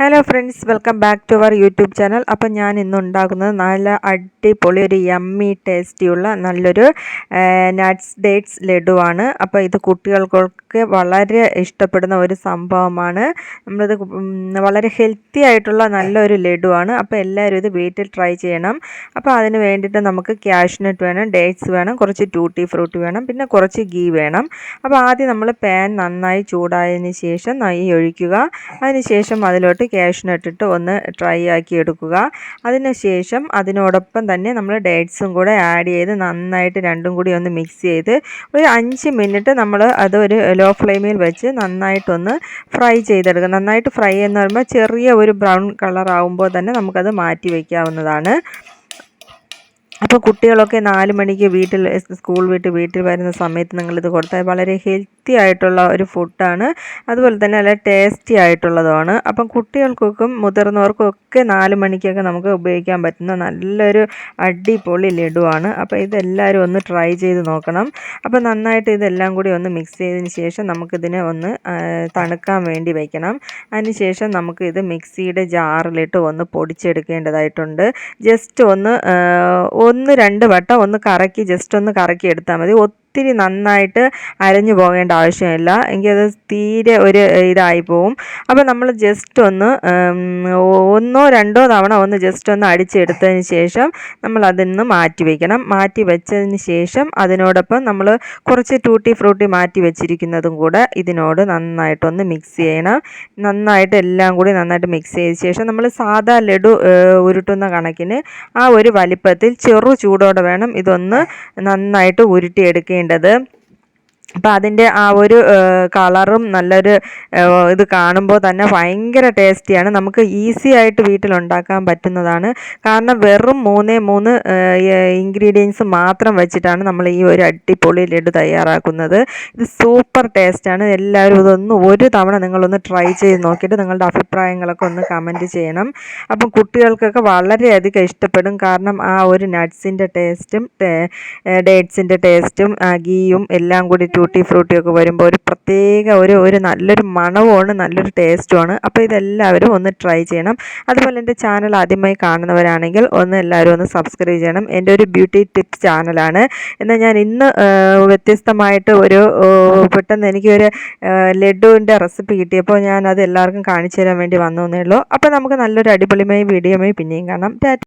Hello friends welcome back to our YouTube channel അപ്പം ഞാൻ ഇന്ന് ഉണ്ടാക്കുന്നത് നല്ല അടിപൊളി ഒരു യമ്മി ടേസ്റ്റിയുള്ള നല്ലൊരു നട്ട്സ് ഡേറ്റ്സ് ലഡുവാണ്. അപ്പോൾ ഇത് കുട്ടികൾക്കൊക്കെ വളരെ ഇഷ്ടപ്പെടുന്ന ഒരു സംഭവമാണ്. നമ്മളിത് വളരെ ഹെൽത്തി ആയിട്ടുള്ള നല്ലൊരു ലഡുവാണ്. അപ്പോൾ എല്ലാവരും ഇത് വീട്ടിൽ ട്രൈ ചെയ്യണം. അപ്പോൾ അതിന് വേണ്ടിയിട്ട് നമുക്ക് ക്യാഷ്നട്ട് വേണം ഡേറ്റ്സ് വേണം കുറച്ച് ടൂട്ടി ഫ്രൂട്ട് വേണം പിന്നെ കുറച്ച് ഗീ വേണം. അപ്പോൾ ആദ്യം നമ്മൾ പാൻ നന്നായി ചൂടായതിന് ശേഷം നെയ്യ് ഒഴിക്കുക. അതിന് ശേഷം അതിലോട്ട് ക്യാഷ്നട്ടിട്ട് ഒന്ന് ട്രൈ ആക്കി എടുക്കുക. അതിനുശേഷം അതിനോടൊപ്പം തന്നെ നമ്മൾ ഡേറ്റ്സും കൂടെ ആഡ് ചെയ്ത് നന്നായിട്ട് രണ്ടും കൂടി ഒന്ന് മിക്സ് ചെയ്ത് ഒരു അഞ്ച് മിനിറ്റ് നമ്മൾ അത് ഒരു ലോ ഫ്ലെയിമിൽ വെച്ച് നന്നായിട്ടൊന്ന് ഫ്രൈ ചെയ്തെടുക്കുക. നന്നായിട്ട് ഫ്രൈ എന്ന് പറയുമ്പോൾ ചെറിയ ഒരു ബ്രൗൺ കളർ ആകുമ്പോൾ തന്നെ നമുക്കത് മാറ്റി വയ്ക്കാവുന്നതാണ് അപ്പോൾ കുട്ടികളൊക്കെ നാല് മണിക്ക് വീട്ടിൽ സ്കൂൾ വിട്ട് വീട്ടിൽ വരുന്ന സമയത്ത് നിങ്ങളിത് കൊടുത്താൽ വളരെ ഹെൽത്തി ആയിട്ടുള്ള ഒരു ഫുഡാണ് അതുപോലെ തന്നെ നല്ല ടേസ്റ്റി ആയിട്ടുള്ളതുമാണ്. അപ്പം കുട്ടികൾക്കൊക്കെ മുതിർന്നവർക്കും ഒക്കെ നാല് മണിക്കൊക്കെ നമുക്ക് ഉപയോഗിക്കാൻ പറ്റുന്ന നല്ലൊരു അടിപൊളി ലഡുവാണ്. അപ്പോൾ ഇതെല്ലാവരും ഒന്ന് ട്രൈ ചെയ്ത് നോക്കണം. അപ്പോൾ നന്നായിട്ട് ഇതെല്ലാം കൂടി ഒന്ന് മിക്സ് ചെയ്തതിന് ശേഷം നമുക്കിതിനെ ഒന്ന് തണുക്കാൻ വേണ്ടി വയ്ക്കണം അതിന് ശേഷം നമുക്ക് ഇത് മിക്സിയുടെ ജാറിലിട്ട് ഒന്ന് പൊടിച്ചെടുക്കേണ്ടതായിട്ടുണ്ട്. ജസ്റ്റ് ഒന്ന് ഒന്ന് രണ്ട് വട്ടം ഒന്ന് കറക്കി ജസ്റ്റ് ഒന്ന് കറക്കി എടുത്താൽ മതി. ഒത്തിരി നന്നായിട്ട് അരഞ്ഞു പോകേണ്ട ആവശ്യമില്ല. എങ്കിൽ അത് തീരെ ഒരു ഇതായി പോവും. അപ്പോൾ നമ്മൾ ജസ്റ്റ് ഒന്ന് ഒന്നോ രണ്ടോ തവണ ഒന്ന് ജസ്റ്റ് ഒന്ന് അടിച്ചെടുത്തതിന് ശേഷം നമ്മൾ അതിന്ന് മാറ്റി വയ്ക്കണം മാറ്റി വെച്ചതിന് ശേഷം അതിനോടൊപ്പം നമ്മൾ കുറച്ച് ടൂട്ടി ഫ്രൂട്ടി മാറ്റി വെച്ചിരിക്കുന്നതും കൂടെ ഇതിനോട് നന്നായിട്ടൊന്ന് മിക്സ് ചെയ്യണം. നന്നായിട്ട് എല്ലാം കൂടി നന്നായിട്ട് മിക്സ് ചെയ്ത ശേഷം നമ്മൾ സാധാ ലഡു ഉരുട്ടുന്ന കണക്കിന് ആ ഒരു വലിപ്പത്തിൽ ചെറു ചൂടോടെ വേണം ഇതൊന്ന് നന്നായിട്ട് ഉരുട്ടിയെടുക്കേണ്ടത്. ചെയ്യേണ്ടത് അപ്പോൾ അതിന്റെ ആ ഒരു കളറും നല്ലൊരു ഇത് കാണുമ്പോൾ തന്നെ ഭയങ്കര ടേസ്റ്റിയാണ്. നമുക്ക് ഈസി ആയിട്ട് വീട്ടിലുണ്ടാക്കാൻ പറ്റുന്നതാണ്. കാരണം വെറും മൂന്നേ മൂന്ന് ഇൻഗ്രീഡിയൻസ് മാത്രം വെച്ചിട്ടാണ് നമ്മൾ ഈ ഒരു അടിപൊളി ലഡു തയ്യാറാക്കുന്നത്. ഇത് സൂപ്പർ ടേസ്റ്റാണ്. എല്ലാവരും ഇതൊന്ന് ഒരു തവണ നിങ്ങളൊന്ന് ട്രൈ ചെയ്ത് നോക്കിയിട്ട് നിങ്ങളുടെ അഭിപ്രായങ്ങളൊക്കെ ഒന്ന് കമന്റ് ചെയ്യണം. അപ്പം കുട്ടികൾക്കൊക്കെ വളരെയധികം ഇഷ്ടപ്പെടും. കാരണം ആ ഒരു നട്ട്സിന്റെ ടേസ്റ്റും ഡേറ്റ്സിന്റെ ടേസ്റ്റും ഗീയും എല്ലാം കൂടി ടൂട്ടി ഫ്രൂട്ടിയൊക്കെ വരുമ്പോൾ ഒരു പ്രത്യേക ഒരു ഒരു നല്ലൊരു മണവുമാണ് നല്ലൊരു ടേസ്റ്റുമാണ് അപ്പോൾ ഇതെല്ലാവരും ഒന്ന് ട്രൈ ചെയ്യണം. അതുപോലെ എന്റെ ചാനൽ ആദ്യമായി കാണുന്നവരാണെങ്കിൽ ഒന്ന് എല്ലാവരും ഒന്ന് സബ്സ്ക്രൈബ് ചെയ്യണം. എന്റെ ഒരു ബ്യൂട്ടി ടിപ്സ് ചാനലാണ് എന്നാൽ ഞാൻ ഇന്ന് വ്യത്യസ്തമായിട്ട് ഒരു പെട്ടെന്ന് എനിക്കൊരു ലഡുവിന്റെ റെസിപ്പി കിട്ടിയപ്പോൾ ഞാൻ അത് എല്ലാവർക്കും കാണിച്ചു തരാൻ വേണ്ടി വന്നു എന്നേ ഉള്ളൂ. അപ്പോൾ നമുക്ക് നല്ലൊരു അടിപൊളിയായി വീഡിയോയുമായി പിന്നെയും കാണാം.